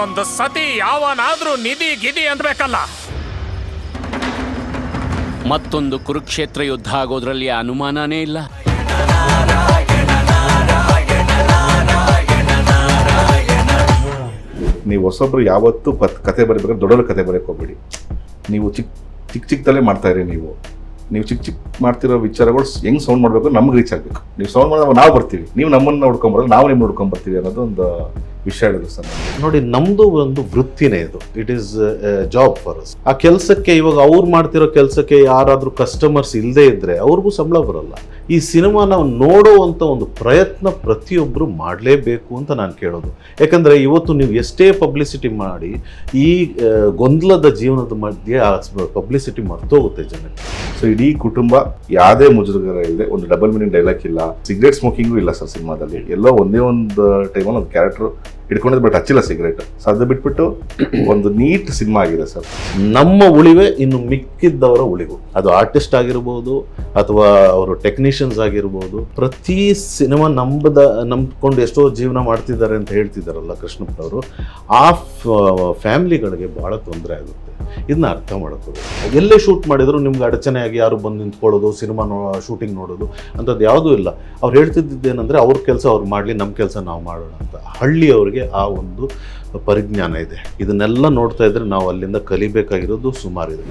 ಒಂದು ಸತಿ ಯಾವನಾದ್ರೂ ನಿಧಿ ಗಿದಿ ಅನ್ಬೇಕಲ್ಲ ಮತ್ತೊಂದು ಕುರುಕ್ಷೇತ್ರ ಯುದ್ಧ ಆಗೋದ್ರಲ್ಲಿ ಅನುಮಾನನೇ ಇಲ್ಲ. ನೀವು ಹೊಸೊಬ್ರು ಯಾವತ್ತೂ ಪತ್ ಕತೆ ಬರೀಬೇಕಾದ್ರೆ ದೊಡ್ಡವ್ರ ಕತೆ ಬರೆಯಕ್ಕೆ ಹೋಗ್ಬೇಡಿ. ನೀವು ಚಿಕ್ಕ ಚಿಕ್ಕ ಚಿಕ್ಕದಲ್ಲೇ ಮಾಡ್ತಾ ಇರಿ ನೀವು. ನೀವು ಚಿಕ್ಕ ಚಿಕ್ಕ ಮಾಡ್ತಿರೋ ವಿಚಾರಗಳು ಹೆಂಗ್ ಸೌಂಡ್ ಮಾಡಬೇಕು ನಮ್ಗೆ ರೀಚ್ ಆಗಬೇಕು. ನೀವು ಸೌಂಡ್ ಮಾಡಿದಾಗ ನಾವು ಬರ್ತೀವಿ. ನೀವು ನಮ್ಮನ್ನ ಹುಡ್ಕೊಂಬರೋದು ನಾವು ನಿಮ್ಮ ಹುಡ್ಕೊಂಬರ್ತೀವಿ ಅನ್ನೋದು ಒಂದು ವಿಷಯ ಹೇಳಿದ್ರು ಸರ್ ನೋಡಿ, ನಮ್ದು ಒಂದು ವೃತ್ತಿನೇ ಇದು. It is job for us ಆ ಕೆಲಸಕ್ಕೆ ಇವಾಗ ಅವ್ರು ಮಾಡ್ತಿರೋ ಕೆಲಸಕ್ಕೆ ಯಾರಾದರೂ ಕಸ್ಟಮರ್ಸ್ ಇಲ್ಲದೆ ಇದ್ರೆ ಅವ್ರಿಗೂ ಸಂಬಳ ಬರಲ್ಲ. ಈ ಸಿನಿಮಾ ನಾವು ನೋಡುವಂಥ ಒಂದು ಪ್ರಯತ್ನ ಪ್ರತಿಯೊಬ್ಬರು ಮಾಡಲೇಬೇಕು ಅಂತ ನಾನು ಕೇಳೋದು. ಯಾಕಂದರೆ ಇವತ್ತು ನೀವು ಎಷ್ಟೇ ಪಬ್ಲಿಸಿಟಿ ಮಾಡಿ, ಈ ಗೊಂದಲದ ಜೀವನದ ಮಧ್ಯೆ ಆ ಪಬ್ಲಿಸಿಟಿ ಮರ್ತೋಗುತ್ತೆ ಜನಕ್ಕೆ. ಸೊ ಇಡೀ ಕುಟುಂಬ ಯಾವುದೇ ಮುಜುಗರ ಇದೆ ಒಂದು ಡಬಲ್ ಮೀನಿಂಗ್ ಡೈಲಾಗ್ ಇಲ್ಲ. ಸಿಗರೇಟ್ ಸ್ಮೋಕಿಂಗು ಇಲ್ಲ ಸರ್ ಸಿನಿಮಾದಲ್ಲಿ. ಎಲ್ಲೋ ಒಂದೇ ಒಂದು ಟೈಮಲ್ಲಿ ಒಂದು ಕ್ಯಾರೆಕ್ಟರ್ ಹಿಡ್ಕೊಂಡಿದ್ದು ಬಟ್ ಹಚ್ಚಿಲ್ಲ ಸಿಗರೇಟ್ ಸೊ ಅದು ಬಿಟ್ಬಿಟ್ಟು ಒಂದು ನೀಟ್ ಸಿನಿಮಾ ಆಗಿದೆ ಸರ್. ನಮ್ಮ ಉಳಿವೆ ಇನ್ನು ಮಿಕ್ಕಿದ್ದವರ ಉಳಿವು. ಅದು ಆರ್ಟಿಸ್ಟ್ ಆಗಿರ್ಬೋದು ಅಥವಾ ಅವರು ಟೆಕ್ನಿಷಿಯನ್ಸ್ ಆಗಿರ್ಬೋದು, ಪ್ರತಿ ಸಿನಿಮಾ ನಂಬದ, ನಂಬಿಕೊಂಡು ಎಷ್ಟೋ ಜೀವನ ಮಾಡ್ತಿದ್ದಾರೆ ಅಂತ ಹೇಳ್ತಿದ್ದಾರಲ್ಲ ಕೃಷ್ಣಪ್ಪನವರು ಆ ಫ್ಯಾಮಿಲಿಗಳಿಗೆ ಬಹಳ ತೊಂದರೆ ಆಗುತ್ತೆ. ಇದನ್ನ ಅರ್ಥ ಮಾಡ್ಕೋಬೇಕು. ಎಲ್ಲೇ ಶೂಟ್ ಮಾಡಿದ್ರು ನಿಮ್ಗೆ ಅಡಚಣೆಯಾಗಿ ಯಾರು ಬಂದು ನಿಂತ್ಕೊಳ್ಳೋದು ಸಿನಿಮಾ ನೋ ಶೂಟಿಂಗ್ ನೋಡೋದು ಅಂಥದ್ದು ಯಾವುದೂ ಇಲ್ಲ. ಅವ್ರು ಹೇಳ್ತಿದ್ದೇನೆಂದರೆ ಅವ್ರ ಕೆಲಸ ಅವ್ರು ಮಾಡಲಿ ನಮ್ಮ ಕೆಲಸ ನಾವು ಮಾಡೋಣ ಅಂತ. ಹಳ್ಳಿಯವರಿಗೆ ಆ ಒಂದು ಪರಿಜ್ಞಾನ ಇದೆ. ಇದನ್ನೆಲ್ಲ ನೋಡ್ತಾ ಇದ್ರೆ ನಾವು ಅಲ್ಲಿಂದ ಕಲಿಬೇಕಾಗಿರೋದು ಸುಮಾರಿದೆ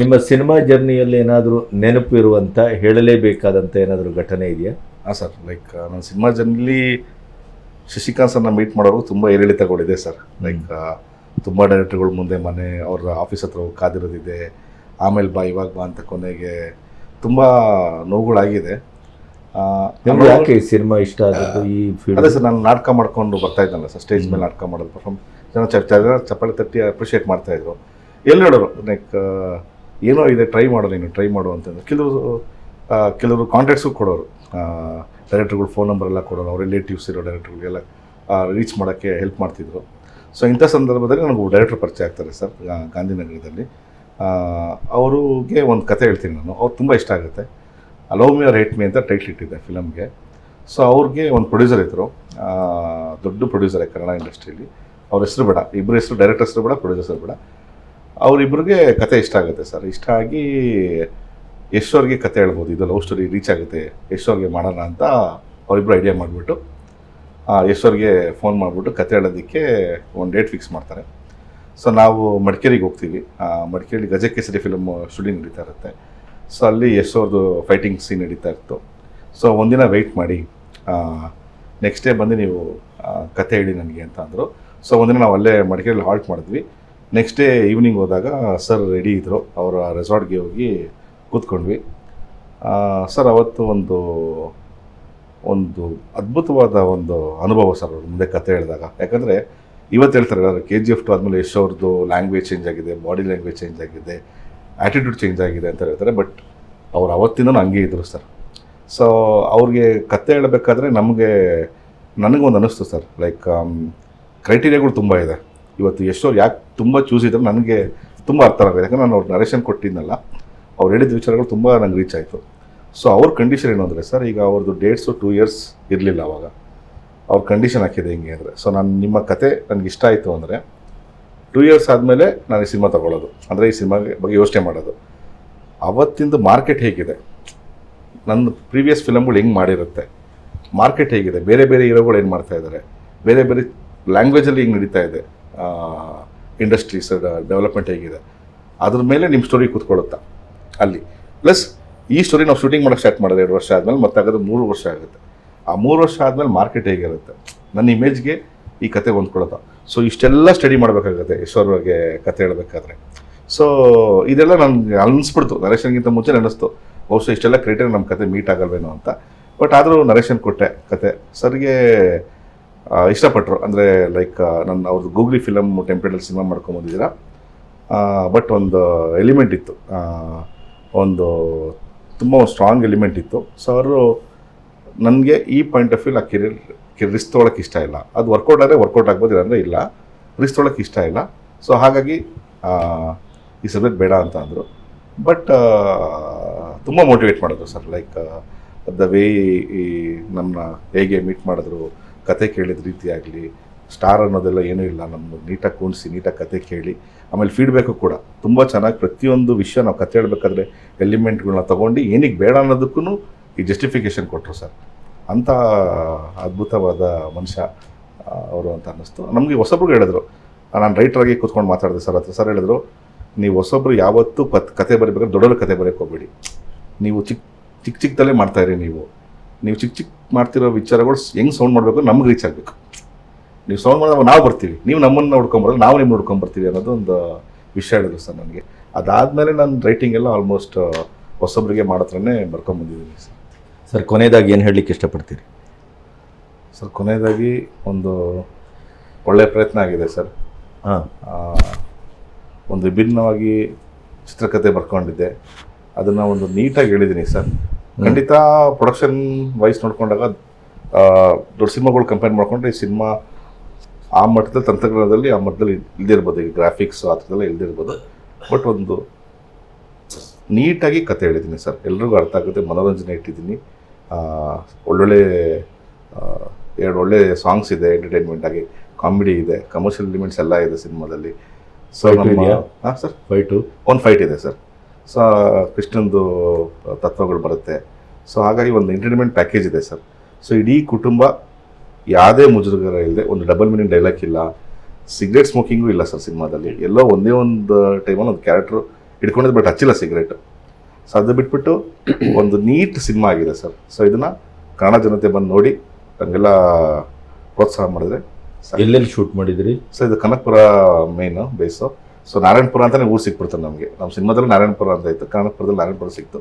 ನಿಮ್ಮ ಸಿನಿಮಾ ಜರ್ನಿಯಲ್ಲಿ ಏನಾದರೂ ನೆನಪು ಇರುವಂಥ ಹೇಳಲೇಬೇಕಾದಂಥ ಏನಾದರೂ ಘಟನೆ ಇದೆಯಾ? ಹಾಂ ಸರ್. ಲೈಕ್ ನನ್ನ ಸಿನಿಮಾ ಜರ್ನಿಲಿ ಶಶಿಕಾಂತ್ ಸರ್ನ ಮೀಟ್ ಮಾಡೋರು ತುಂಬ ಏರಿಳಿತಗಳಿದೆ ಸರ್. ಲೈಕ್ ತುಂಬ ಡೈರೆಕ್ಟರ್ಗಳು ಮುಂದೆ ಮನೆ ಅವ್ರ ಆಫೀಸ್ ಹತ್ರ ಹೋಗಿ ಕಾದಿರೋದಿದೆ. ಆಮೇಲೆ ಬಾ ಇವಾಗ ಬಾ ಅಂತ ಕೊನೆಗೆ ತುಂಬ ನೋವುಗಳಾಗಿದೆ. ನಿಮ್ಗೆ ಯಾಕೆ ಈ ಸಿನಿಮಾ ಇಷ್ಟ ಆದದ್ದು ಈ ಫೀಲ್ಡ್ ಅದೇ ಸರ್ ನಾನು ನಾಟಕ ಮಾಡ್ಕೊಂಡು ಬರ್ತಾ ಇದ್ದಲ್ಲ ಸರ್ ಸ್ಟೇಜ್ ಮೇಲೆ ನಾಟಕ ಮಾಡೋದು ಪರ್ಫಾರ್ಮ್ ಜನ ಚ- ಜನ ಚಪ್ಪಾಳೆ ತಟ್ಟಿ ಅಪ್ರಿಷಿಯೇಟ್ ಮಾಡ್ತಾ ಇದ್ರು. ಎಲ್ಲಿ ನೋಡೋರು? ಲೈಕ್ ಏನೋ ಇದೆ ಟ್ರೈ ಮಾಡು ನೀನು ಟ್ರೈ ಮಾಡು ಅಂತಂದ್ರೆ ಕೆಲವರು ಕೆಲವರು ಕಾಂಟ್ಯಾಕ್ಟ್ಸು ಕೊಡೋರು. ಡೈರೆಕ್ಟರ್ಗಳು ಫೋನ್ ನಂಬರ್ ಎಲ್ಲ ಕೊಡೋರು, ಅವ್ರ ರಿಲೇಟಿವ್ಸ್ ಇರೋ ಡೈರೆಕ್ಟ್ರುಗಳಿಗೆಲ್ಲ ರೀಚ್ ಮಾಡೋಕ್ಕೆ ಹೆಲ್ಪ್ ಮಾಡ್ತಿದ್ರು. ಸೊ ಇಂಥ ಸಂದರ್ಭದಲ್ಲಿ ನನಗೆ ಡೈರೆಕ್ಟ್ರ್ ಪರಿಚಯ ಆಗ್ತಾರೆ ಸರ್ ಗಾಂಧಿನಗರದಲ್ಲಿ. ಅವ್ರಿಗೆ ಒಂದು ಕತೆ ಹೇಳ್ತೀನಿ ನಾನು, ಅವ್ರು ತುಂಬ ಇಷ್ಟ ಆಗುತ್ತೆ. Love me or hate me ಅಂತ ಟೈಟ್ಲ್ ಇಟ್ಟಿದ್ದೆ ಫಿಲಮ್ಗೆ ಸೊ ಅವ್ರಿಗೆ ಒಂದು ಪ್ರೊಡ್ಯೂಸರ್ ಇದ್ದರು ದೊಡ್ಡ ಪ್ರೊಡ್ಯೂಸರೇ ಕನ್ನಡ ಇಂಡಸ್ಟ್ರಿಯಲ್ಲಿ ಅವ್ರ ಹೆಸರು ಬೇಡ ಇಬ್ಬರು ಹೆಸರು ಡೈರೆಕ್ಟರ್ ಹೆಸರು ಬೇಡ ಪ್ರೊಡ್ಯೂಸರ್ ಬೇಡ. ಅವರಿಬ್ಬರಿಗೆ ಕತೆ ಇಷ್ಟ ಆಗುತ್ತೆ ಸರ್. ಇಷ್ಟ ಆಗಿ ಯಶ್ವರ್ಗೆ ಕತೆ ಹೇಳ್ಬೋದು. ಇದು ಲವ್ ಸ್ಟೋರಿ ರೀಚ್ ಆಗುತ್ತೆ. ಯಶ್ವರ್ಗೆ ಮಾಡೋಣ ಅಂತ ಅವರಿಬ್ಬರು ಐಡಿಯಾ ಮಾಡಿಬಿಟ್ಟು ಯಶ್ವರ್ಗೆ ಫೋನ್ ಮಾಡಿಬಿಟ್ಟು ಕತೆ ಹೇಳೋದಕ್ಕೆ ಒಂದು ಡೇಟ್ ಫಿಕ್ಸ್ ಮಾಡ್ತಾರೆ. ಸೊ ನಾವು ಮಡಿಕೇರಿಗೆ ಹೋಗ್ತೀವಿ. ಮಡಿಕೇರಿ ಗಜಕೇಸರಿ ಫಿಲಮ್ ಶೂಟಿಂಗ್ ನಡೀತಾ ಇರುತ್ತೆ. ಸೊ ಅಲ್ಲಿ ಯಶೋರ್ದು ಫೈಟಿಂಗ್ ಸೀನ್ ನಡೀತಾ ಇತ್ತು. ಸೊ ಒಂದಿನ ವೆಯ್ಟ್ ಮಾಡಿ ನೆಕ್ಸ್ಟ್ ಡೇ ಬಂದು ನೀವು ಕತೆ ಹೇಳಿ ನನಗೆ ಅಂತ ಅಂದರು. ಸೊ ಒಂದಿನ ನಾವು ಅಲ್ಲೇ ಮಡಿಕೇರಿಯಲ್ಲಿ ಹಾಲ್ಟ್ ಮಾಡಿದ್ವಿ. ನೆಕ್ಸ್ಟ್ ಡೇ ಈವ್ನಿಂಗ್ ಹೋದಾಗ ಸರ್ ರೆಡಿ ಇದ್ದರು ಅವರ ರೆಸಾರ್ಟ್ಗೆ ಹೋಗಿ ಕೂತ್ಕೊಂಡ್ವಿ. ಸರ್ ಅವತ್ತು ಒಂದು ಒಂದು ಅದ್ಭುತವಾದ ಒಂದು ಅನುಭವ ಸರ್ ಅವ್ರ ಮುಂದೆ ಕತೆ ಹೇಳಿದಾಗ. ಯಾಕಂದರೆ ಇವತ್ತು ಹೇಳ್ತಾರೆ ಎಲ್ಲರೂ ಕೆ ಜಿ ಎಫ್ ಟು ಆದಮೇಲೆ ಯಶ್ ಅವ್ರದ್ದು ಲ್ಯಾಂಗ್ವೇಜ್ ಚೇಂಜ್ ಆಗಿದೆ ಬಾಡಿ ಲ್ಯಾಂಗ್ವೇಜ್ ಚೇಂಜ್ ಆಗಿದೆ ಆ್ಯಟಿಟ್ಯೂಡ್ ಚೇಂಜ್ ಆಗಿದೆ ಅಂತ ಹೇಳ್ತಾರೆ. ಬಟ್ ಅವ್ರು ಅವತ್ತಿನೂ ಹಂಗೆ ಇದ್ದರು ಸರ್ ಸೊ ಅವ್ರಿಗೆ ಕತೆ ಹೇಳಬೇಕಾದ್ರೆ ನಮಗೆ, ನನಗೊಂದು ಅನ್ನಿಸ್ತು ಸರ್ ಲೈಕ್ ಕ್ರೈಟೀರಿಯಾಗಳು ತುಂಬ ಇದೆ. ಇವತ್ತು ಎಷ್ಟೋ ಯಾಕೆ ತುಂಬ ಚೂಸ್ ಇದ್ರೆ ನನಗೆ ತುಂಬ ಅರ್ಥ ಆಗಿದೆ ಯಾಕಂದ್ರೆ ನಾನು ಅವ್ರು ನರೇಷನ್ ಕೊಟ್ಟಿದ್ದೆನಲ್ಲ ಅವ್ರು ಹೇಳಿದ ವಿಚಾರಗಳು ತುಂಬ ನಂಗೆ ರೀಚ್ ಆಯಿತು. ಸೊ ಅವ್ರ ಕಂಡೀಷನ್ ಏನು ಅಂದರೆ ಸರ್, ಈಗ ಅವ್ರದ್ದು ಡೇಟ್ಸು ಟೂ ಇಯರ್ಸ್ ಇರಲಿಲ್ಲ ಅವಾಗ. ಅವ್ರ ಕಂಡೀಷನ್ ಹಾಕಿದೆ ಹಿಂಗೆ ಅಂದರೆ. ಸೊ ನಾನು ನಿಮ್ಮ ಕತೆ ನನಗೆ ಇಷ್ಟ ಆಯಿತು ಅಂದರೆ ಟೂ ಇಯರ್ಸ್ ಆದಮೇಲೆ ನಾನು ಈ ಸಿನಿಮಾ ತೊಗೊಳ್ಳೋದು ಅಂದರೆ ಈ ಸಿನಿಮಾಗೆ ಬಗ್ಗೆ ಯೋಚನೆ ಮಾಡೋದು. ಅವತ್ತಿಂದು ಮಾರ್ಕೆಟ್ ಹೇಗಿದೆ? ನನ್ನ ಪ್ರೀವಿಯಸ್ ಫಿಲಮ್ಗಳು ಹೆಂಗೆ ಮಾಡಿರುತ್ತೆ? ಮಾರ್ಕೆಟ್ ಹೇಗಿದೆ? ಬೇರೆ ಬೇರೆ ಹೀರೋಗಳು ಏನು ಮಾಡ್ತಾ ಇದ್ದಾರೆ ಬೇರೆ ಬೇರೆ ಲ್ಯಾಂಗ್ವೇಜಲ್ಲಿ ಹಿಂಗೆ ನಡೀತಾ ಇದೆ? ಇಂಡಸ್ಟ್ರೀಸ್ ಡೆವಲಪ್ಮೆಂಟ್ ಹೇಗಿದೆ. ಅದ್ರ ಮೇಲೆ ನಿಮ್ಮ ಸ್ಟೋರಿ ಕೂತ್ಕೊಳ್ಳುತ್ತಾ? ಅಲ್ಲಿ. ಪ್ಲಸ್ ಈ ಸ್ಟೋರಿ ನಾವು ಶೂಟಿಂಗ್ ಮಾಡೋಕ್ಕೆ ಸ್ಟಾರ್ಟ್ ಮಾಡೋದು ಎರಡು ವರ್ಷ ಆದಮೇಲೆ ಮತ್ತೆ ಆಗೋದು ಮೂರು ವರ್ಷ ಆಗುತ್ತೆ. ಆ ಮೂರು ವರ್ಷ ಆದಮೇಲೆ ಮಾರ್ಕೆಟ್ ಹೇಗಿರುತ್ತೆ? ನನ್ನ ಇಮೇಜ್ಗೆ ಈ ಕತೆ ಹೊಂದ್ಕೊಳ್ಳೋದು. ಸೊ ಇಷ್ಟೆಲ್ಲ ಸ್ಟಡಿ ಮಾಡಬೇಕಾಗುತ್ತೆ ಯಶ್ವರ್ಗೆ ಕತೆ ಹೇಳಬೇಕಾದ್ರೆ. ಸೊ ಇದೆಲ್ಲ ನನಗೆ ಅನ್ನಿಸ್ಬಿಡ್ತು ನರೇಶನ್ಗಿಂತ ಮುಂಚೆ ಅನ್ನಿಸ್ತು ಬಹುಶಃ ಇಷ್ಟೆಲ್ಲ ಕ್ರೈಟೇರಿಯಾ ನಮ್ಮ ಕತೆ ಮೀಟ್ ಆಗಲ್ವೇನೋ ಅಂತ. ಬಟ್ ಆದರೂ ನರೇಶನ್ ಕೊಟ್ಟೆ ಕತೆ. ಸರ್ಗೆ ಇಷ್ಟಪಟ್ಟರು ಅಂದರೆ ಲೈಕ್ ನನ್ನ ಅವ್ರದ್ದು ಗೂಗ್ಲಿ ಫಿಲಮ್ ಟೆಂಪ್ಲೇಟಲ್ಲಿ ಸಿನಿಮಾ ಮಾಡ್ಕೊಂಬಂದಿದ್ದೀರಾ ಬಟ್ ಒಂದು ಎಲಿಮೆಂಟ್ ಇತ್ತು. ಒಂದು ತುಂಬ ಸ್ಟ್ರಾಂಗ್ ಎಲಿಮೆಂಟ್ ಇತ್ತು. ಸೊ ಅವರು ನನಗೆ ಈ ಪಾಯಿಂಟ್ ಆಫ್ ವ್ಯೂ ಆ ಕಿರಿ ರಿಸ್ಕ್ ತೊಗೊಳಕ್ಕೆ ಇಷ್ಟ ಇಲ್ಲ. ಅದು ವರ್ಕೌಟ್ ಆದರೆ ವರ್ಕೌಟ್ ಆಗ್ಬೋದು, ಇಲ್ಲಾಂದರೆ ಇಲ್ಲ. ರಿಸ್ಕ್ ತೊಗೊಳಕ್ಕೆ ಇಷ್ಟ ಇಲ್ಲ. ಸೊ ಹಾಗಾಗಿ ಈ ಸಬ್ಜೆಕ್ಟ್ ಬೇಡ ಅಂತ ಅಂದರು. ಬಟ್ ತುಂಬ ಮೋಟಿವೇಟ್ ಮಾಡಿದ್ರು ಸರ್. ಲೈಕ್ ದ ವೇ ಈ ನಮ್ಮ ಹೇಗೆ ಮೀಟ್ ಮಾಡಿದ್ರು ಕತೆ ಕೇಳಿದ ರೀತಿ ಆಗಲಿ ಸ್ಟಾರ್ ಅನ್ನೋದೆಲ್ಲ ಏನೂ ಇಲ್ಲ. ನಮ್ಮ ನೀಟಾಗಿ ಕೂಣಿಸಿ ನೀಟಾಗಿ ಕತೆ ಕೇಳಿ, ಆಮೇಲೆ ಫೀಡ್ಬ್ಯಾಕು ಕೂಡ. ತುಂಬ ಚೆನ್ನಾಗಿ ಪ್ರತಿಯೊಂದು ವಿಷಯ ನಾವು ಕತೆ ಹೇಳಬೇಕಾದ್ರೆ ಎಲಿಮೆಂಟ್ಗಳನ್ನ ತೊಗೊಂಡು ಏನಕ್ಕೆ ಬೇಡ ಅನ್ನೋದಕ್ಕೂ ಈ ಜಸ್ಟಿಫಿಕೇಷನ್ ಕೊಟ್ಟರು ಸರ್. ಅಂಥ ಅದ್ಭುತವಾದ ಮನುಷ್ಯ ಅವರು ಅಂತ ಅನ್ನಿಸ್ತು. ನಮಗೆ ಹೊಸಬ್ರಿಗೆ ಹೇಳಿದ್ರು. ನಾನು ರೈಟ್ರಾಗಿ ಕೂತ್ಕೊಂಡು ಮಾತಾಡಿದೆ ಸರ್ ಹತ್ರ. ಸರ್ ಹೇಳಿದ್ರು, ನೀವು ಹೊಸೊಬ್ರು ಯಾವತ್ತೂ ಪತ್, ಕತೆ ಬರೀಬೇಕಾದ್ರೆ ದೊಡ್ಡವ್ರ ಕತೆ ಬರೆಯೋಕೆ ಹೋಗ್ಬೇಡಿ. ನೀವು ಚಿಕ್ಕ ಚಿಕ್ಕ ಚಿಕ್ಕದಲ್ಲೇ ಮಾಡ್ತಾಯಿರಿ ನೀವು. ನೀವು ಚಿಕ್ಕ ಚಿಕ್ಕ ಮಾಡ್ತಿರೋ ವಿಚಾರಗಳು ಹೆಂಗೆ ಸೌಂಡ್ ಮಾಡಬೇಕು ನಮ್ಗೆ ರೀಚ್ ಆಗಬೇಕು. ನೀವು ಸೌಂಡ್ ಮಾಡಿದಾಗ ನಾವು ಬರ್ತೀವಿ. ನೀವು ನಮ್ಮನ್ನು ನೋಡ್ಕೊಂಬರಲ್ಲ ನಾವು ನಿಮ್ಮ ಹುಡ್ಕೊಂಬರ್ತೀವಿ ಅನ್ನೋದು ಒಂದು ವಿಷಯ ಹೇಳಿದ್ರು ಸರ್ ನನಗೆ. ಅದಾದಮೇಲೆ ನಾನು ರೈಟಿಂಗ್ ಎಲ್ಲ ಆಲ್ಮೋಸ್ಟ್ ಹೊಸೊಬ್ಬರಿಗೆ ಮಾಡತ್ರನೇ ಬರ್ಕೊಂಬಂದಿದ್ದೀನಿ ಸರ್. ಸರ್ ಕೊನೆಯದಾಗಿ ಏನು ಹೇಳಲಿಕ್ಕೆ ಇಷ್ಟಪಡ್ತೀರಿ? ಸರ್ ಕೊನೆಯದಾಗಿ ಒಂದು ಒಳ್ಳೆಯ ಪ್ರಯತ್ನ ಆಗಿದೆ ಸರ್. ಹಾಂ. ಒಂದು ವಿಭಿನ್ನವಾಗಿ ಚಿತ್ರಕಥೆ ಬರ್ಕೊಂಡಿದ್ದೆ. ಅದನ್ನು ಒಂದು ನೀಟಾಗಿ ಹೇಳಿದ್ದೀನಿ ಸರ್. ಖಂಡಿತ ಪ್ರೊಡಕ್ಷನ್ ವೈಸ್ ನೋಡ್ಕೊಂಡಾಗ ದೊಡ್ಡ ಸಿನಿಮಾಗಳು ಕಂಪೇರ್ ಮಾಡ್ಕೊಂಡ್ರೆ ಈ ಸಿನಿಮಾ ಆ ಮಟ್ಟದಲ್ಲಿ ತಂತ್ರಜ್ಞಾನದಲ್ಲಿ ಆ ಮಟ್ಟದಲ್ಲಿ ಇಲ್ದಿರ್ಬೋದು ಈ ಗ್ರಾಫಿಕ್ಸ್ ಆ ಥರದೆಲ್ಲ ಇಲ್ದಿರ್ಬೋದು ಬಟ್ ಒಂದು ನೀಟಾಗಿ ಕತೆ ಹೇಳಿದ್ದೀನಿ ಸರ್. ಎಲ್ರಿಗೂ ಅರ್ಥ ಆಗುತ್ತೆ. ಮನೋರಂಜನೆ ಇಟ್ಟಿದ್ದೀನಿ. ಒಳ್ಳೊಳ್ಳೆ ಎರಡು ಒಳ್ಳೆ ಸಾಂಗ್ಸ್ ಇದೆ ಎಂಟರ್ಟೈನ್ಮೆಂಟ್ ಆಗಿ. ಕಾಮಿಡಿ ಇದೆ ಕಮರ್ಷಿಯಲ್ ಎಲಿಮೆಂಟ್ಸ್ ಎಲ್ಲ ಇದೆ ಸಿನಿಮಾದಲ್ಲಿ. ಸೊ ಫೈಟು ಒಂದು ಫೈಟ್ ಇದೆ ಸರ್ ಸೊ ಕೃಷ್ಣಂದು ತತ್ವಗಳು ಬರುತ್ತೆ. ಸೊ ಹಾಗಾಗಿ ಒಂದು ಎಂಟರ್ಟೈನ್ಮೆಂಟ್ ಪ್ಯಾಕೇಜ್ ಇದೆ ಸರ್. ಸೊ ಇಡೀ ಕುಟುಂಬ ಯಾವುದೇ ಮುಜುಗರ ಇಲ್ಲದೆ ಒಂದು ಡಬಲ್ ಮೀನಿಂಗ್ ಡೈಲಾಗ್ ಇಲ್ಲ. ಸಿಗರೇಟ್ ಸ್ಮೋಕಿಂಗು ಇಲ್ಲ ಸರ್ ಸಿನಿಮಾದಲ್ಲಿ. ಎಲ್ಲೋ ಒಂದೇ ಒಂದು ಟೈಮಲ್ಲಿ ಒಂದು ಕ್ಯಾರೆಕ್ಟ್ರು ಹಿಡ್ಕೊಂಡಿದ್ದು ಬಟ್ ಹಚ್ಚಿಲ್ಲ ಸಿಗರೇಟ್ ಸೊ ಅದು ಬಿಟ್ಬಿಟ್ಟು ಒಂದು ನೀಟ್ ಸಿನಿಮಾ ಆಗಿದೆ ಸರ್. ಸೊ ಇದನ್ನು ಕನ್ನಡ ಜನತೆ ಬಂದು ನೋಡಿ ಹಂಗೆಲ್ಲ ಪ್ರೋತ್ಸಾಹ ಮಾಡಿದ್ರೆ. ಎಲ್ಲೆಲ್ಲಿ ಶೂಟ್ ಮಾಡಿದ್ರಿ? ಸೊ ಇದು Kanakapura main base so Narayanapura ಅಂತಲೇ ಊರು ಸಿಕ್ಬಿಡ್ತಾರೆ ನಮಗೆ. ನಮ್ಮ ಸಿನಿಮಾದಲ್ಲಿ ನಾರಾಯಣಪುರ ಅಂತ ಇತ್ತು. ಕನಕಪುರದಲ್ಲಿ ನಾರಾಯಣಪುರ ಸಿಕ್ತು.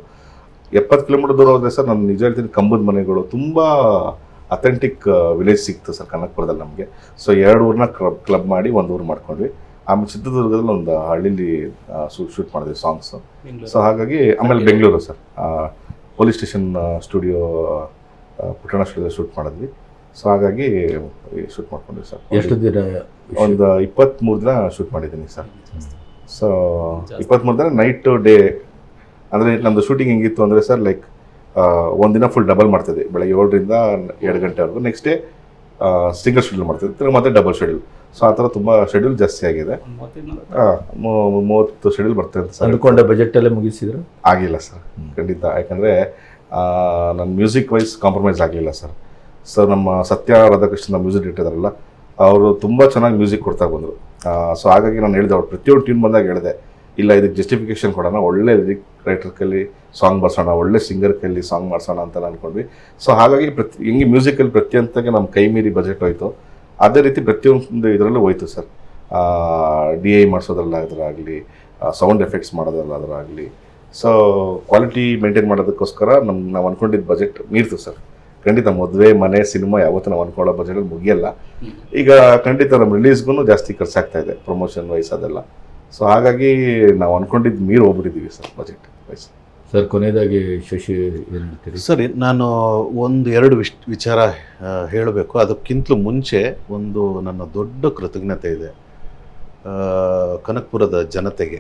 ಎಪ್ಪತ್ತು ಕಿಲೋಮೀಟರ್ ದೂರ ಹೋದರೆ ಸರ್ ನಾನು ನಿಜ ಹೇಳ್ತೀನಿ ಕಂಬದ ಮನೆಗಳು ತುಂಬ ಅಥೆಂಟಿಕ್ ವಿಲೇಜ್ ಸಿಕ್ತು ಸರ್ ಕನಕಪುರದಲ್ಲಿ ನಮಗೆ. ಸೊ ಎರಡು ಊರನ್ನ ಕ್ಲಬ್ ಕ್ಲಬ್ ಮಾಡಿ ಒಂದು ಊರು ಮಾಡ್ಕೊಂಡ್ವಿ. ಆಮೇಲೆ ಚಿತ್ರದುರ್ಗದಲ್ಲಿ ಒಂದು ಹಳ್ಳಿಲಿ ಶೂಟ್ ಮಾಡಿದ್ವಿ ಸಾಂಗ್ಸ್ ಸೊ ಹಾಗಾಗಿ ಆಮೇಲೆ Bengaluru. Sir. Police station studio Puttana studio shoot ಮಾಡಿದ್ವಿ. ಸೊ ಹಾಗಾಗಿ ಶೂಟ್ ಮಾಡ್ಕೊಂಡ್ವಿ ಸರ್. ಎಷ್ಟು ದಿನ ಒಂದು ಇಪ್ಪತ್ತ್ಮೂರು ದಿನ ಶೂಟ್ ಮಾಡಿದ್ದೀನಿ ಸರ್. ಸೊ ಇಪ್ಪತ್ತ್ಮೂರು ದಿನ ನೈಟ್ ಡೇ ಅಂದರೆ ನಮ್ಮದು ಶೂಟಿಂಗ್ ಹೆಂಗಿತ್ತು ಅಂದರೆ ಸರ್ ಲೈಕ್ ಒಂದಿನ ಫುಲ್ ಡಬಲ್ ಮಾಡ್ತಿದ್ವಿ. ಬೆಳಗ್ಗೆ ಏಳರಿಂದ ಎರಡು ಗಂಟೆವರೆಗೂ. ನೆಕ್ಸ್ಟ್ ಡೇ ಸಿಂಗಲ್ ಶೆಡ್ಯೂಲ್ ಮಾಡ್ತಿದ್ದೆ ತಿರ್ಗಿ ಮತ್ತೆ ಡಬಲ್ ಶೆಡ್ಯೂಲ್ ಸೊ ಆ ಥರ ತುಂಬ ಶೆಡ್ಯೂಲ್ ಜಾಸ್ತಿ ಆಗಿದೆ. ಮೂವತ್ತು ಶೆಡ್ಯೂಲ್ ಬರ್ತಾ ಇದೆ ಸರ್. ಅಂದ್ಕೊಂಡ ಬಜೆಟಲ್ಲೇ ಮುಗಿಸಿದ್ರು? ಆಗಿಲ್ಲ ಸರ್. ಖಂಡಿತ. ಯಾಕಂದರೆ ನನ್ನ ಮ್ಯೂಸಿಕ್ ವೈಸ್ ಕಾಂಪ್ರಮೈಸ್ ಆಗಲಿಲ್ಲ ಸರ್. ಸರ್, ನಮ್ಮ ಸತ್ಯ ರಾಧಾಕೃಷ್ಣನ ಮ್ಯೂಸಿಕ್ ಇಟ್ಟಿದಾರಲ್ಲ ಅವರು ತುಂಬ ಚೆನ್ನಾಗಿ ಮ್ಯೂಸಿಕ್ ಕೊಡ್ತಾ ಬಂದರು. ಸೊ ಹಾಗಾಗಿ ನಾನು ಹೇಳಿದೆ, ಅವ್ರು ಪ್ರತಿಯೊಂದು ಟ್ಯೂನ್ ಬಂದಾಗ ಹೇಳಿದೆ, ಇಲ್ಲ, ಇದಕ್ಕೆ ಜಸ್ಟಿಫಿಕೇಶನ್ ಕೊಡೋಣ, ಒಳ್ಳೆ ಲಿರಿಕ್ ರೈಟರ್ ಕೈಲಿ ಸಾಂಗ್ ಬರ್ಸೋಣ, ಒಳ್ಳೆ ಸಿಂಗರ್ ಕೈಲಿ ಸಾಂಗ್ ಮಾಡ್ಸೋಣ ಅಂತ ಅಂದ್ಕೊಂಡ್ವಿ ಸೊ ಹಾಗಾಗಿ ಪ್ರತಿ, ಹಿಂಗೆ ಮ್ಯೂಸಿಕಲ್ಲಿ ಪ್ರತಿಯೊಂದಕ್ಕೆ ನಮ್ಮ ಕೈ ಮೀರಿ ಬಜೆಟ್ ಹೋಯಿತು. ಅದೇ ರೀತಿ ಪ್ರತಿಯೊಂದು ಇದರಲ್ಲೂ ಹೋಯ್ತು ಸರ್. ಡಿ ಐ ಮಾಡಿಸೋದ್ರಲ್ಲಾದ್ರಾಗಲಿ ಸೌಂಡ್ ಎಫೆಕ್ಟ್ಸ್ ಮಾಡೋದ್ರಲ್ಲಾದ್ರಾಗಲಿ. ಸೊ ಕ್ವಾಲಿಟಿ ಮೇಂಟೈನ್ ಮಾಡೋದಕ್ಕೋಸ್ಕರ ನಮ್ಮ ನಾವು ಅಂದ್ಕೊಂಡಿದ್ದ ಬಜೆಟ್ ಮೀರ್ತು ಸರ್. ಖಂಡಿತ ಮದುವೆ ಮನೆ ಸಿನಿಮಾ ಯಾವತ್ತೂ ನಾವು ಅನ್ಕೊಳ್ಳೋ ಬಜೆಟ್ ಮುಗಿಯಲ್ಲ. ಈಗ ಖಂಡಿತ ನಮ್ಮ ರಿಲೀಸ್ಗೂ ಜಾಸ್ತಿ ಖರ್ಚಾಗ್ತಾ ಇದೆ ಪ್ರಮೋಷನ್ ವೈಸ್ ಅದೆಲ್ಲ. ಸೊ ಹಾಗಾಗಿ ನಾವು ಅನ್ಕೊಂಡಿದ್ದು ಮೀರು ಹೋಗ್ಬಿಟ್ಟಿದ್ದೀವಿ ಸರ್ ಬಜೆಟ್ ವೈಸ್ ಸರ್ ಕೊನೆಯದಾಗಿ ಶಶಿ ಏನು ಹೇಳ್ತೀರಿ? ಸರಿ ನಾನು ಒಂದು ಎರಡು ವಿಶ್ ವಿಚಾರ ಹೇಳಬೇಕು. ಅದಕ್ಕಿಂತಲೂ ಮುಂಚೆ ಒಂದು ನನ್ನ ದೊಡ್ಡ ಕೃತಜ್ಞತೆ ಇದೆ. ಕನಕಪುರದ ಜನತೆಗೆ.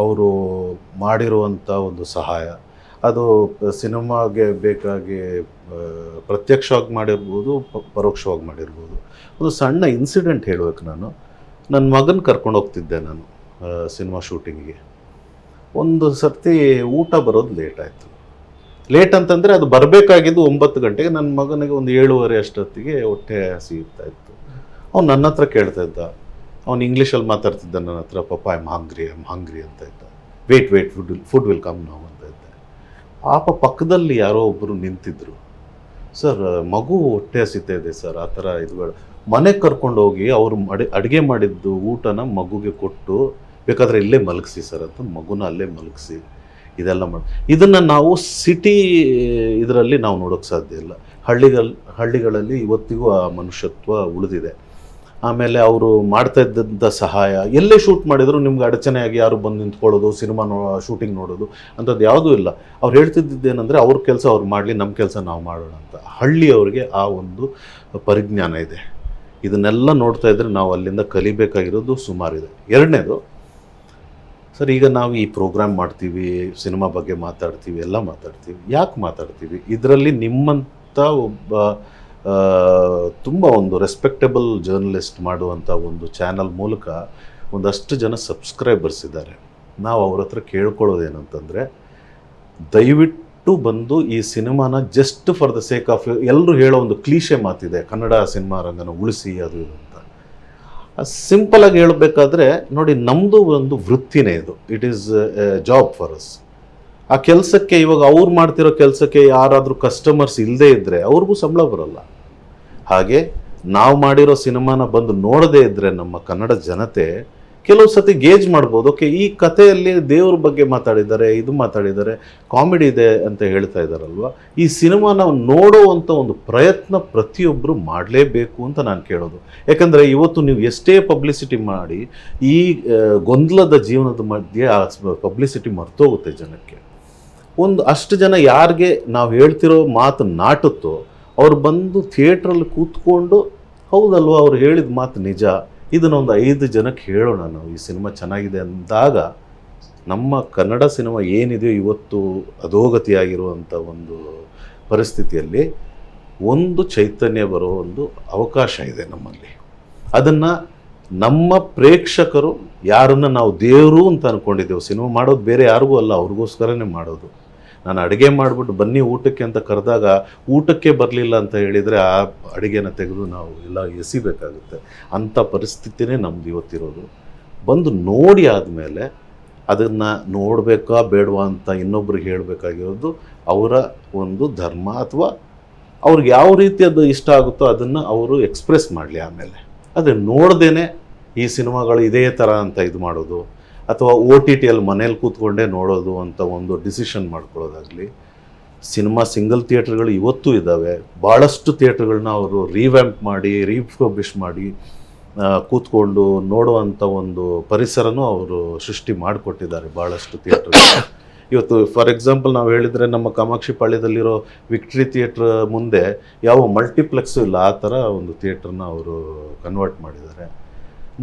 ಅವರು ಮಾಡಿರುವಂಥ ಒಂದು ಸಹಾಯ ಅದು ಸಿನಿಮಾಗೆ ಬೇಕಾಗಿ ಪ್ರತ್ಯಕ್ಷವಾಗಿ ಮಾಡಿರ್ಬೋದು ಪರೋಕ್ಷವಾಗಿ ಮಾಡಿರ್ಬೋದು. ಒಂದು ಸಣ್ಣ ಇನ್ಸಿಡೆಂಟ್ ಹೇಳಬೇಕು ನಾನು. ನನ್ನ ಮಗನ ಕರ್ಕೊಂಡು ಹೋಗ್ತಿದ್ದೆ ನಾನು ಸಿನಿಮಾ ಶೂಟಿಂಗಿಗೆ ಒಂದು ಸರ್ತಿ ಊಟ ಬರೋದು ಲೇಟ್ ಆಯಿತು. ಲೇಟ್ ಅಂತಂದರೆ ಅದು ಬರಬೇಕಾಗಿದ್ದು ಒಂಬತ್ತು ಗಂಟೆಗೆ ನನ್ನ ಮಗನಿಗೆ ಒಂದು ಏಳುವರೆ ಅಷ್ಟೊತ್ತಿಗೆ ಹೊಟ್ಟೆ ಸಿಗುತ್ತಾ ಇತ್ತು. ಅವ್ನು ನನ್ನ ಹತ್ರ ಕೇಳ್ತಾ ಇದ್ದ. ಅವ್ನು ಇಂಗ್ಲೀಷಲ್ಲಿ ಮಾತಾಡ್ತಿದ್ದ ನನ್ನ ಹತ್ರ ಪಪ್ಪ ಐಮ್ ಹಂಗ್ರಿ ಐಮ್ ಹಂಗ್ರಿ ಅಂತ ಇದ್ದ. Wait wait food food will come ನಾವು ಪಾಪ ಪಕ್ಕದಲ್ಲಿ ಯಾರೋ ಒಬ್ಬರು ನಿಂತಿದ್ರು. ಸರ್, ಮಗು ಹೊಟ್ಟೆ ಹಸಿತಾ ಇದೆ ಸರ್, ಆ ಥರ ಇದುಗಳು. ಮನೆಗೆ ಕರ್ಕೊಂಡು ಹೋಗಿ ಅವರು ಅಡಿ, ಅಡುಗೆ ಮಾಡಿದ್ದು ಊಟನ ಮಗುಗೆ ಕೊಟ್ಟು, ಬೇಕಾದರೆ ಇಲ್ಲೇ ಮಲಗಿಸಿ ಸರ್ ಅಂತ ಮಗುನ ಅಲ್ಲೇ ಮಲಗಿಸಿ ಇದೆಲ್ಲ ಮಾಡಿ, ಇದನ್ನು ನಾವು ಸಿಟಿ ಇದರಲ್ಲಿ ನಾವು ನೋಡೋಕ್ಕೆ ಸಾಧ್ಯ ಇಲ್ಲ. ಹಳ್ಳಿಗಳ ಹಳ್ಳಿಗಳಲ್ಲಿ ಇವತ್ತಿಗೂ ಆ ಮನುಷ್ಯತ್ವ ಉಳಿದಿದೆ. ಆಮೇಲೆ ಅವರು ಮಾಡ್ತಾ ಇದ್ದಂಥ ಸಹಾಯ. ಎಲ್ಲೇ ಶೂಟ್ ಮಾಡಿದ್ರು ನಿಮ್ಗೆ ಅಡಚಣೆಯಾಗಿ ಯಾರು ಬಂದು ನಿಂತ್ಕೊಳ್ಳೋದು, ಸಿನಿಮಾ ನೋ ಶೂಟಿಂಗ್ ನೋಡೋದು ಅಂಥದ್ದು ಯಾವುದೂ ಇಲ್ಲ. ಅವ್ರು ಹೇಳ್ತಿದ್ದೇನೆಂದರೆ ಅವ್ರ ಕೆಲಸ ಅವ್ರು ಮಾಡಲಿ, ನಮ್ಮ ಕೆಲಸ ನಾವು ಮಾಡೋಣ ಅಂತ. ಹಳ್ಳಿಯವರಿಗೆ ಆ ಒಂದು ಪರಿಜ್ಞಾನ ಇದೆ. ಇದನ್ನೆಲ್ಲ ನೋಡ್ತಾ ಇದ್ರೆ ನಾವು ಅಲ್ಲಿಂದ ಕಲಿಬೇಕಾಗಿರೋದು ಸುಮಾರಿದೆ ಎರಡನೇದು, ಸರ್ ಈಗ ನಾವು ಈ ಪ್ರೋಗ್ರಾಮ್ ಮಾಡ್ತೀವಿ, ಸಿನಿಮಾ ಬಗ್ಗೆ ಮಾತಾಡ್ತೀವಿ, ಎಲ್ಲ ಮಾತಾಡ್ತೀವಿ. ಯಾಕೆ ಮಾತಾಡ್ತೀವಿ? ಇದರಲ್ಲಿ ನಿಮ್ಮಂಥ ಒಬ್ಬ ತುಂಬ ಒಂದು ರೆಸ್ಪೆಕ್ಟಬಲ್ ಜರ್ನಲಿಸ್ಟ್ ಮಾಡುವಂಥ ಒಂದು ಚಾನಲ್ ಮೂಲಕ ಒಂದಷ್ಟು ಜನ ಸಬ್ಸ್ಕ್ರೈಬರ್ಸ್ ಇದ್ದಾರೆ. ನಾವು ಅವ್ರ ಹತ್ರ ಕೇಳ್ಕೊಳ್ಳೋದೇನಂತಂದರೆ, ದಯವಿಟ್ಟು ಬಂದು ಈ ಸಿನಿಮಾನ just for the sake of ಎಲ್ಲರೂ ಹೇಳೋ ಒಂದು ಕ್ಲೀಶೆ ಮಾತಿದೆ, ಕನ್ನಡ ಸಿನಿಮಾ ರಂಗನ ಉಳಿಸಿ ಅದು ಇದು ಅಂತ. ಸಿಂಪಲಾಗಿ ಹೇಳಬೇಕಾದ್ರೆ, ನೋಡಿ ನಮ್ಮದು ಒಂದು ವೃತ್ತಿನೇ ಇದು. It is job for us ಆ ಕೆಲಸಕ್ಕೆ ಇವಾಗ ಅವ್ರು ಮಾಡ್ತಿರೋ ಕೆಲಸಕ್ಕೆ ಯಾರಾದರೂ ಕಸ್ಟಮರ್ಸ್ ಇಲ್ಲದೇ ಇದ್ದರೆ ಅವ್ರಿಗೂ ಸಂಬಳ ಬರಲ್ಲ. ಹಾಗೆ ನಾವು ಮಾಡಿರೋ ಸಿನಿಮಾನ ಬಂದು ನೋಡದೇ ಇದ್ದರೆ ನಮ್ಮ ಕನ್ನಡ ಜನತೆ ಕೆಲವು ಸತಿ ಗೇಜ್ ಮಾಡ್ಬೋದು. ಓಕೆ, ಈ ಕಥೆಯಲ್ಲಿ ದೇವ್ರ ಬಗ್ಗೆ ಮಾತಾಡಿದ್ದಾರೆ, ಇದು ಮಾತಾಡಿದ್ದಾರೆ, ಕಾಮಿಡಿ ಇದೆ ಅಂತ ಹೇಳ್ತಾ ಇದ್ದಾರಲ್ವ? ಈ ಸಿನಿಮಾನ ನೋಡುವಂಥ ಒಂದು ಪ್ರಯತ್ನ ಪ್ರತಿಯೊಬ್ಬರು ಮಾಡಲೇಬೇಕು ಅಂತ ನಾನು ಕೇಳೋದು. ಯಾಕಂದರೆ ಇವತ್ತು ನೀವು ಎಷ್ಟೇ ಪಬ್ಲಿಸಿಟಿ ಮಾಡಿ, ಈ ಗೊಂದಲದ ಜೀವನದ ಮಧ್ಯೆ ಆ ಪಬ್ಲಿಸಿಟಿ ಮರ್ತೋಗುತ್ತೆ ಜನಕ್ಕೆ. ಒಂದು ಅಷ್ಟು ಜನ ಯಾರಿಗೆ ನಾವು ಹೇಳ್ತಿರೋ ಮಾತು ನಾಟುತ್ತೋ ಅವ್ರು ಬಂದು ಥಿಯೇಟ್ರಲ್ಲಿ ಕೂತ್ಕೊಂಡು, ಹೌದಲ್ವ ಅವ್ರು ಹೇಳಿದ ಮಾತು ನಿಜ, ಇದನ್ನ ಒಂದು ಐದು ಜನಕ್ಕೆ ಹೇಳೋಣ ನಾವು, ಈ ಸಿನಿಮಾ ಚೆನ್ನಾಗಿದೆ ಅಂದಾಗ ನಮ್ಮ ಕನ್ನಡ ಸಿನಿಮಾ ಏನಿದೆಯೋ ಇವತ್ತು ಅಧೋಗತಿಯಾಗಿರುವಂಥ ಒಂದು ಪರಿಸ್ಥಿತಿಯಲ್ಲಿ ಒಂದು ಚೈತನ್ಯ ಬರೋ ಒಂದು ಅವಕಾಶ ಇದೆ ನಮ್ಮಲ್ಲಿ. ಅದನ್ನು ನಮ್ಮ ಪ್ರೇಕ್ಷಕರು ಯಾರನ್ನ ನಾವು ದೇವರು ಅಂತ ಅಂದ್ಕೊಂಡಿದ್ದೇವೆ ಸಿನಿಮಾ ಮಾಡೋದು ಬೇರೆ ಯಾರಿಗೂ ಅಲ್ಲ, ಅವ್ರಿಗೋಸ್ಕರನೇ ಮಾಡೋದು. ನಾನು ಅಡುಗೆ ಮಾಡಿಬಿಟ್ಟು ಬನ್ನಿ ಊಟಕ್ಕೆ ಅಂತ ಕರೆದಾಗ ಊಟಕ್ಕೆ ಬರಲಿಲ್ಲ ಅಂತ ಹೇಳಿದರೆ ಆ ಅಡುಗೆನ ತೆಗೆದು ನಾವು ಎಲ್ಲ ಎಸಿಬೇಕಾಗುತ್ತೆ. ಅಂಥ ಪರಿಸ್ಥಿತಿನೇ ನಮ್ದು ಇವತ್ತಿರೋದು. ಬಂದು ನೋಡಿ ಆದಮೇಲೆ ಅದನ್ನು ನೋಡಬೇಕಾ ಬೇಡವಾ ಅಂತ ಇನ್ನೊಬ್ರಿಗೆ ಹೇಳಬೇಕಾಗಿರೋದು ಅವರ ಒಂದು ಧರ್ಮ ಅಥವಾ ಅವ್ರಿಗೆ ಯಾವ ರೀತಿ ಅದು ಇಷ್ಟ ಆಗುತ್ತೋ ಅದನ್ನು ಅವರು ಎಕ್ಸ್ಪ್ರೆಸ್ ಮಾಡಲಿ ಆಮೇಲೆ. ಆದರೆ ನೋಡ್ದೇನೆ ಈ ಸಿನಿಮಾಗಳು ಇದೇ ಥರ ಅಂತ ಇದು ಮಾಡೋದು. ಅಥವಾ ಓ ಟಿ ಟಿಯಲ್ಲಿ ಮನೇಲಿ ಕೂತ್ಕೊಂಡೇ ನೋಡೋದು ಅಂತ ಒಂದು ಡಿಸಿಷನ್ ಮಾಡ್ಕೊಳ್ಳೋದಾಗಲಿ, ಸಿನಿಮಾ ಸಿಂಗಲ್ ಥಿಯೇಟ್ರ್ಗಳು ಇವತ್ತೂ ಇದ್ದಾವೆ. ಭಾಳಷ್ಟು ಥಿಯೇಟ್ರ್ಗಳನ್ನ ಅವರು ರೀವ್ಯಾಂಪ್ ಮಾಡಿ ರೀಫರ್ಬಿಷ್ ಮಾಡಿ ಕೂತ್ಕೊಂಡು ನೋಡುವಂಥ ಒಂದು ಪರಿಸರನೂ ಅವರು ಸೃಷ್ಟಿ ಮಾಡಿಕೊಟ್ಟಿದ್ದಾರೆ ಭಾಳಷ್ಟು ಥಿಯೇಟರ್ ಇವತ್ತು ಫಾರ್ ಎಕ್ಸಾಂಪಲ್ ನಾವು ಹೇಳಿದರೆ ನಮ್ಮ ಕಾಮಾಕ್ಷಿ ಪಾಳ್ಯದಲ್ಲಿರೋ ವಿಕ್ಟ್ರಿ ಥಿಯೇಟ್ರ್ ಮುಂದೆ ಯಾವ ಮಲ್ಟಿಪ್ಲೆಕ್ಸು ಇಲ್ಲ, ಆ ಥರ ಒಂದು ಥಿಯೇಟ್ರನ್ನ ಅವರು ಕನ್ವರ್ಟ್ ಮಾಡಿದ್ದಾರೆ.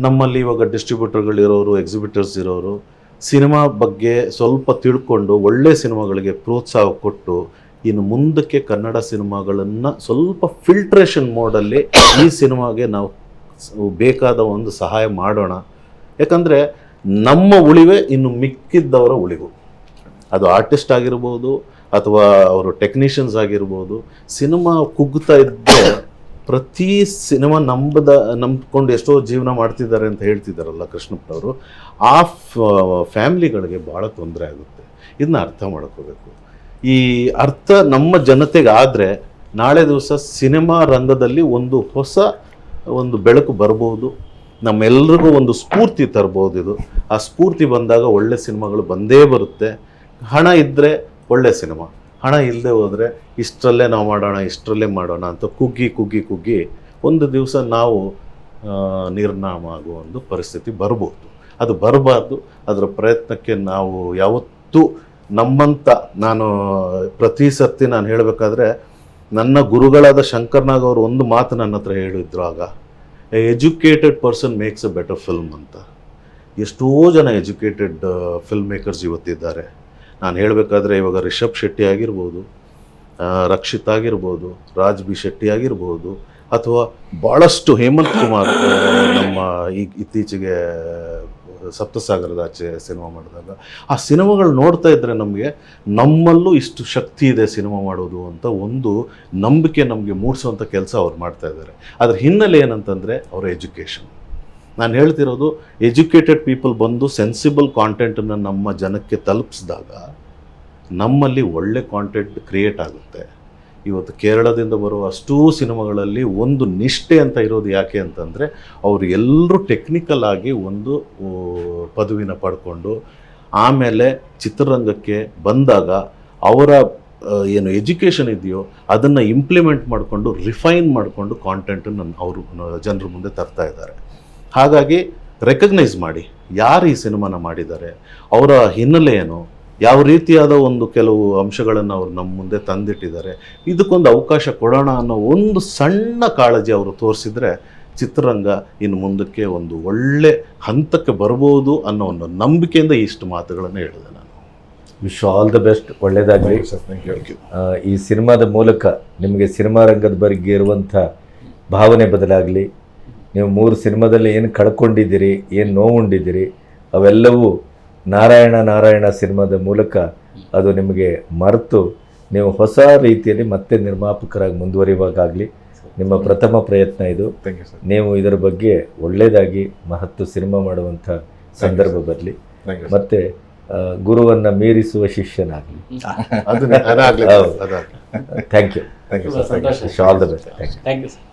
ನಮ್ಮಲ್ಲಿ ಇವಾಗ ಡಿಸ್ಟ್ರಿಬ್ಯೂಟರ್ಗಳಿರೋರು ಎಕ್ಸಿಬಿಟರ್ಸ್ ಇರೋರು, ಸಿನಿಮಾ ಬಗ್ಗೆ ಸ್ವಲ್ಪ ತಿಳ್ಕೊಂಡು ಒಳ್ಳೆ ಸಿನಿಮಾಗಳಿಗೆ ಪ್ರೋತ್ಸಾಹ ಕೊಟ್ಟು ಇನ್ನು ಮುಂದಕ್ಕೆ ಕನ್ನಡ ಸಿನಿಮಾಗಳನ್ನು ಸ್ವಲ್ಪ ಫಿಲ್ಟ್ರೇಷನ್ ಮೋಡಲ್ಲಿ ಈ ಸಿನಿಮಾಗೆ ನಾವು ಬೇಕಾದ ಒಂದು ಸಹಾಯ ಮಾಡೋಣ. ಯಾಕಂದರೆ ನಮ್ಮ ಉಳಿವೆ ಇನ್ನು ಮಿಕ್ಕಿದ್ದವರ ಉಳಿವು. ಅದು ಆರ್ಟಿಸ್ಟ್ ಆಗಿರ್ಬೋದು ಅಥವಾ ಅವರು ಟೆಕ್ನಿಷಿಯನ್ಸ್ ಆಗಿರ್ಬೋದು, ಸಿನಿಮಾ ಕುಗ್ತಾ ಇದ್ದರೆ ಪ್ರತಿ ಸಿನಿಮಾ ನಂಬದ, ನಂಬಿಕೊಂಡು ಎಷ್ಟೋ ಜೀವನ ಮಾಡ್ತಿದ್ದಾರೆ ಅಂತ ಹೇಳ್ತಿದ್ದಾರಲ್ಲ ಕೃಷ್ಣಪ್ಪನವರು, ಆ ಫ್ಯಾಮಿಲಿಗಳಿಗೆ ಭಾಳ ತೊಂದರೆ ಆಗುತ್ತೆ. ಇದನ್ನ ಅರ್ಥ ಮಾಡ್ಕೋಬೇಕು. ಈ ಅರ್ಥ ನಮ್ಮ ಜನತೆಗೆ ಆದರೆ ನಾಳೆ ದಿವಸ ಸಿನಿಮಾ ರಂಗದಲ್ಲಿ ಒಂದು ಹೊಸ ಒಂದು ಬೆಳಕು ಬರಬಹುದು ನಮ್ಮೆಲ್ರಿಗೂ ಒಂದು ಸ್ಫೂರ್ತಿ ತರ್ಬೋದು ಇದು. ಆ ಸ್ಫೂರ್ತಿ ಬಂದಾಗ ಒಳ್ಳೆ ಸಿನಿಮಾಗಳು ಬಂದೇ ಬರುತ್ತೆ. ಹಣ ಇದ್ದರೆ ಒಳ್ಳೆ ಸಿನಿಮಾ. ಹಣ ಇಲ್ಲದೆ ಹೋದರೆ ಇಷ್ಟರಲ್ಲೇ ನಾವು ಮಾಡೋಣ, ಇಷ್ಟರಲ್ಲೇ ಮಾಡೋಣ ಅಂತ ಕುಗ್ಗಿ ಕುಗ್ಗಿ ಕುಗ್ಗಿ ಒಂದು ದಿವಸ ನಾವು ನಿರ್ನಾಮ ಆಗುವ ಒಂದು ಪರಿಸ್ಥಿತಿ ಬರ್ಬೋದು ಅದು ಬರಬಾರ್ದು. ಅದರ ಪ್ರಯತ್ನಕ್ಕೆ ನಾವು ಯಾವತ್ತೂ ನಮ್ಮಂಥ ನಾನು ಪ್ರತಿ ಸರ್ತಿ ನಾನು ಹೇಳಬೇಕಾದ್ರೆ ನನ್ನ ಗುರುಗಳಾದ ಶಂಕರ್ನಾಗ್ ಅವರು ಒಂದು ಮಾತು ನನ್ನ ಹತ್ರ ಹೇಳಿದ್ರು ಆಗ educated person makes a better film ಅಂತ. ಎಷ್ಟೋ ಜನ ಎಜುಕೇಟೆಡ್ ಫಿಲ್ಮ್ ಮೇಕರ್ಸ್ ಇವತ್ತಿದ್ದಾರೆ. ನಾನು ಹೇಳಬೇಕಾದ್ರೆ ಇವಾಗ ರಿಷಬ್ ಶೆಟ್ಟಿ ಆಗಿರ್ಬೋದು ರಕ್ಷಿತ್ ಆಗಿರ್ಬೋದು, ರಾಜ್ ಬಿ ಶೆಟ್ಟಿ ಆಗಿರ್ಬೋದು, ಅಥವಾ ಭಾಳಷ್ಟು ಹೇಮಂತ್ ಕುಮಾರ್ ನಮ್ಮ ಈ ಇತ್ತೀಚೆಗೆ ಸಪ್ತಸಾಗರದ ಆಚೆ ಸಿನಿಮಾ ಮಾಡಿದಾಗ, ಆ ಸಿನಿಮಾಗಳು ನೋಡ್ತಾ ಇದ್ದರೆ ನಮಗೆ ನಮ್ಮಲ್ಲೂ ಇಷ್ಟು ಶಕ್ತಿ ಇದೆ ಸಿನಿಮಾ ಮಾಡೋದು ಅಂತ ಒಂದು ನಂಬಿಕೆ ನಮಗೆ ಮೂಡಿಸುವಂಥ ಕೆಲಸ ಅವ್ರು ಮಾಡ್ತಾ ಇದ್ದಾರೆ. ಅದರ ಹಿನ್ನೆಲೆ ಏನಂತಂದರೆ ಅವರ ಎಜುಕೇಷನ್. ನಾನು ಹೇಳ್ತಿರೋದು ಎಜುಕೇಟೆಡ್ ಪೀಪಲ್ ಬಂದು ಸೆನ್ಸಿಬಲ್ ಕಾಂಟೆಂಟನ್ನು ನಮ್ಮ ಜನಕ್ಕೆ ತಲುಪಿಸಿದಾಗ ನಮ್ಮಲ್ಲಿ ಒಳ್ಳೆ ಕಾಂಟೆಂಟ್ ಕ್ರಿಯೇಟ್ ಆಗುತ್ತೆ. ಇವತ್ತು ಕೇರಳದಿಂದ ಬರುವ ಅಷ್ಟೂ ಸಿನಿಮಾಗಳಲ್ಲಿ ಒಂದು ನಿಷ್ಠೆ ಅಂತ ಇರೋದು ಯಾಕೆ ಅಂತಂದರೆ ಅವರು ಎಲ್ಲರೂ ಟೆಕ್ನಿಕಲ್ ಆಗಿ ಒಂದು ಪದವಿನ ಪಡ್ಕೊಂಡು ಆಮೇಲೆ ಚಿತ್ರರಂಗಕ್ಕೆ ಬಂದಾಗ ಅವರ ಏನು ಎಜುಕೇಷನ್ ಇದೆಯೋ ಅದನ್ನು ಇಂಪ್ಲಿಮೆಂಟ್ ಮಾಡಿಕೊಂಡು ರಿಫೈನ್ ಮಾಡಿಕೊಂಡು ಕಾಂಟೆಂಟನ್ನು ಅವರು, ಜನರ ಮುಂದೆ ತರ್ತಾ ಇದ್ದಾರೆ. ಹಾಗಾಗಿ ರೆಕಗ್ನೈಸ್ ಮಾಡಿ ಯಾರು ಈ ಸಿನಿಮಾನ ಮಾಡಿದ್ದಾರೆ ಅವರ ಹಿನ್ನೆಲೆ ಏನು ಯಾವ ರೀತಿಯಾದ ಒಂದು ಕೆಲವು ಅಂಶಗಳನ್ನು ಅವರು ನಮ್ಮ ಮುಂದೆ ತಂದಿಟ್ಟಿದ್ದಾರೆ ಇದಕ್ಕೊಂದು ಅವಕಾಶ ಕೊಡೋಣ ಅನ್ನೋ ಒಂದು ಸಣ್ಣ ಕಾಳಜಿ ಅವರು ತೋರಿಸಿದರೆ ಚಿತ್ರರಂಗ ಇನ್ನು ಮುಂದಕ್ಕೆ ಒಂದು ಒಳ್ಳೆ ಹಂತಕ್ಕೆ ಬರ್ಬೋದು ಅನ್ನೋ ಒಂದು ನಂಬಿಕೆಯಿಂದ ಇಷ್ಟು ಮಾತುಗಳನ್ನು ಹೇಳಿದೆ ನಾನು. ವಿಶ್ ಆಲ್ ದ ಬೆಸ್ಟ್ ಒಳ್ಳೆಯದಾಗಲಿ ಸರ್ ಥ್ಯಾಂಕ್ ಯು ಈ ಸಿನಿಮಾದ ಮೂಲಕ ನಿಮಗೆ ಸಿನಿಮಾ ರಂಗದ ಬಗ್ಗೆ ಇರುವಂಥ ಭಾವನೆ ಬದಲಾಗಲಿ. ನೀವು ಮೂರು ಸಿನಿಮಾದಲ್ಲಿ ಏನು ಕಳ್ಕೊಂಡಿದ್ದೀರಿ ಏನು ನೋವುಂಡಿದ್ದೀರಿ ಅವೆಲ್ಲವೂ ನಾರಾಯಣ ನಾರಾಯಣ ಸಿನಿಮಾದ ಮೂಲಕ ಅದು ನಿಮಗೆ ಮರೆತು ನೀವು ಹೊಸ ರೀತಿಯಲ್ಲಿ ಮತ್ತೆ ನಿರ್ಮಾಪಕರಾಗಿ ಮುಂದುವರಿಯುವಾಗಲಿ ನಿಮ್ಮ ಪ್ರಥಮ ಪ್ರಯತ್ನ ಇದು. ಥ್ಯಾಂಕ್ ಯು ಸರ್ ನೀವು ಇದರ ಬಗ್ಗೆ ಒಳ್ಳೆಯದಾಗಿ ಮಹತ್ತು ಸಿನಿಮಾ ಮಾಡುವಂಥ ಸಂದರ್ಭ ಬರಲಿ. ಮತ್ತು ಗುರುವನ್ನು ಮತ್ತೆ ಆ, ಗುರುವನ್ನ ಮೀರಿಸುವ ಶಿಷ್ಯನಾಗಲಿ. Thank you thank you sir all the best thank you thank you sir